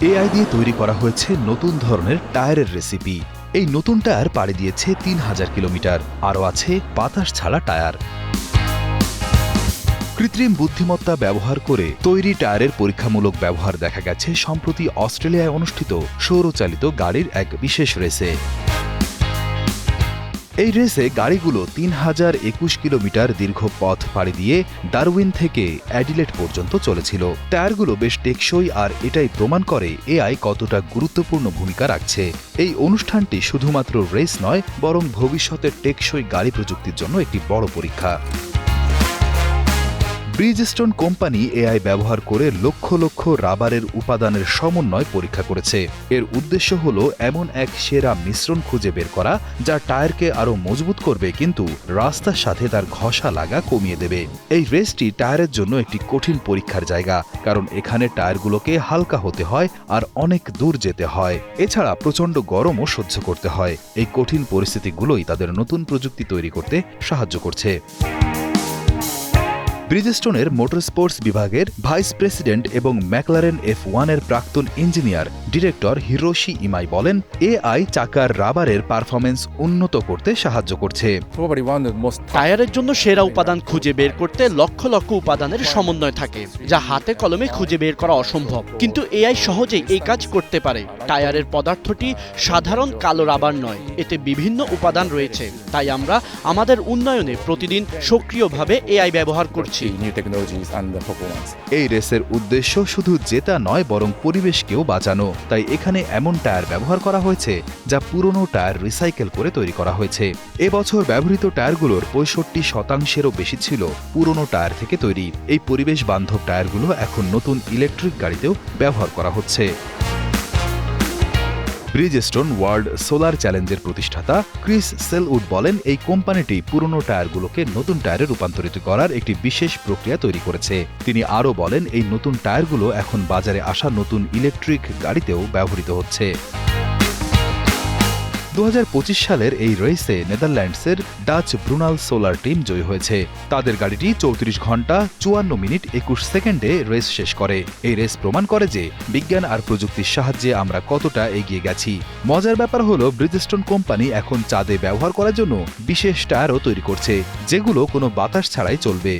AI দিয়ে তৈরি করা হয়েছে নতুন ধরনের টায়ারের রেসিপি এই নতুন টায়ার পাড়ি দিয়েছে তিন হাজার কিলোমিটার। আরও আছে বাতাস ছাড়া টায়ার। কৃত্রিম বুদ্ধিমত্তা ব্যবহার করে তৈরি টায়ারের পরীক্ষামূলক ব্যবহার দেখা গেছে সম্প্রতি অস্ট্রেলিয়ায় অনুষ্ঠিত সৌরচালিত গাড়ির এক বিশেষ রেসে। এই রেসে গাড়িগুলো তিন হাজার একুশ কিলোমিটার দীর্ঘ পথ পাড়ি দিয়ে ডারউইন থেকে অ্যাডিলেট পর্যন্ত চলেছিল। টায়ারগুলো বেশ টেকসই আর এটাই প্রমাণ করে এআই কতটা গুরুত্বপূর্ণ ভূমিকা রাখছে। এই অনুষ্ঠানটি শুধুমাত্র রেস নয়, বরং ভবিষ্যতের টেকসই গাড়ি প্রযুক্তির জন্য একটি বড় পরীক্ষা। ব্রিজস্টোন কোম্পানি এআই ব্যবহার করে লক্ষ লক্ষ রাবারের উপাদানের সমন্বয় পরীক্ষা করেছে। এর উদ্দেশ্য হল এমন এক সেরা মিশ্রণ খুঁজে বের করা, যা টায়ারকে আরও মজবুত করবে কিন্তু রাস্তার সাথে তার ঘষা লাগা কমিয়ে দেবে। এই রেসটি টায়ারের জন্য একটি কঠিন পরীক্ষার জায়গা, কারণ এখানে টায়ারগুলোকে হালকা হতে হয় আর অনেক দূর যেতে হয়। এছাড়া প্রচণ্ড গরমও সহ্য করতে হয়। এই কঠিন পরিস্থিতিগুলোই তাদের নতুন প্রযুক্তি তৈরি করতে সাহায্য করছে। ব্রিজস্টোনের মোটর স্পোর্টস বিভাগের ভাইস প্রেসিডেন্ট এবং ম্যাকলারেন এফ ওয়ানের প্রাক্তন ইঞ্জিনিয়ার ডিরেক্টর হিরোশি ইমাই বলেন এআই চাকার রাবারের পারফরমেন্স উন্নত করতে সাহায্য করছে। টায়ারের জন্য সেরা উপাদান খুঁজে বের করতে লক্ষ লক্ষ উপাদানের সমন্বয় থাকে যা হাতে কলমে খুঁজে বের করা অসম্ভব। কিন্তু এআই সহজেই এই কাজ করতে পারে। টায়ারের পদার্থটি সাধারণ কালো রাবার নয় এতে বিভিন্ন উপাদান রয়েছে। তাই আমরা আমাদের উন্নয়নে প্রতিদিন সক্রিয়ভাবে এআই ব্যবহার করছি। New technologies and the performance. এই রেসের উদ্দেশ্য শুধু জেতা নয়, বরং পরিবেশকেও বাঁচানো। তাই এখানে এমন টায়ার ব্যবহার করা হয়েছে, যা পুরনো টায়ার রিসাইকেল করে তৈরি করা হয়েছে। এবছর ব্যবহৃত টায়ারগুলোর পঁয়ষট্টি শতাংশেরও বেশি ছিল পুরনো টায়ার থেকে তৈরি। এই পরিবেশ বান্ধব টায়ারগুলো এখন নতুন ইলেকট্রিক গাড়িতেও ব্যবহার করা হচ্ছে। ব্রিজস্টোন ওয়ার্ল্ড সোলার চ্যালেঞ্জের প্রতিষ্ঠাতা ক্রিস সেলউড বলেন, এই কোম্পানিটি পুরনো টায়ারগুলোকে নতুন টায়ারে রূপান্তরিত করার একটি বিশেষ প্রক্রিয়া তৈরি করেছে। তিনি আরও বলেন, এই নতুন টায়ারগুলো এখন বাজারে আসা নতুন ইলেকট্রিক গাড়িতেও ব্যবহৃত হচ্ছে। দু হাজার পঁচিশ সালের এই রেসে নেদারল্যান্ডসের ডাচ ব্রুনাল সোলার টিম জয়ী হয়েছে। তাদের গাড়িটি চৌত্রিশ ঘণ্টা চুয়ান্ন মিনিট একুশ সেকেন্ডে রেস শেষ করে। এই রেস প্রমাণ করে যে বিজ্ঞান আর প্রযুক্তির সাহায্যে আমরা কতটা এগিয়ে গেছি। মজার ব্যাপার হলো ব্রিজস্টোন কোম্পানি এখন চাঁদে ব্যবহার করার জন্য বিশেষ টায়ারও তৈরি করছে, যেগুলো কোনো বাতাস ছাড়াই চলবে।